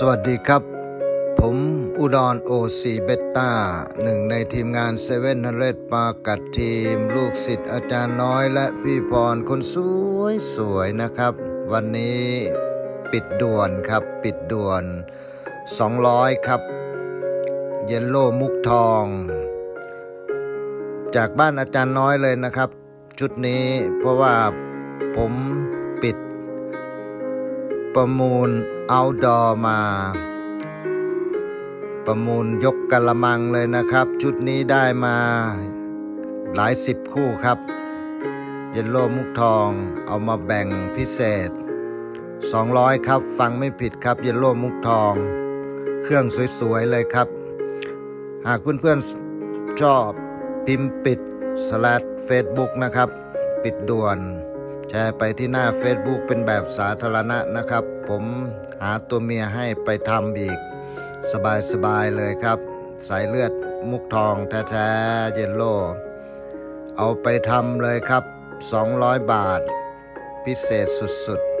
สวัสดีครับ ผมอุดรโอซีเบต้าหนึ่งในทีมงานเซเว่นนเรปากัดทีม ลูกศิษย์อาจารย์น้อยและพี่พรคนสวยสวยนะครับ วันนี้ปิดด่วนครับ ปิดด่วน 200 ครับ เยลโล่มุกทอง จากบ้านอาจารย์น้อยเลยนะครับ ชุดนี้เพราะว่าผมปิด ประมูลเอาดอมา ประมูลยกกระมังเลยนะครับ ชุดนี้ได้มาหลายสิบคู่ครับ เยลโล่มุกทองเอามาแบ่งพิเศษ 200 ครับ ฟังไม่ผิดครับ เยลโล่มุกทอง เครื่องสวยๆเลยครับ หากเพื่อนๆชอบพิมพ์ปิดสลัดเฟซบุ๊กนะครับ ปิดด่วน ร์ไปที่หน้า Facebook เป็นแบบสาธารณะนะครับ ผมหาตัวเมียให้ไปทำอีก สบายๆเลยครับ สายเลือดมุกทองแท้ๆเยลโล่เอาไปทำเลยครับ 200 บาท พิเศษสุดๆ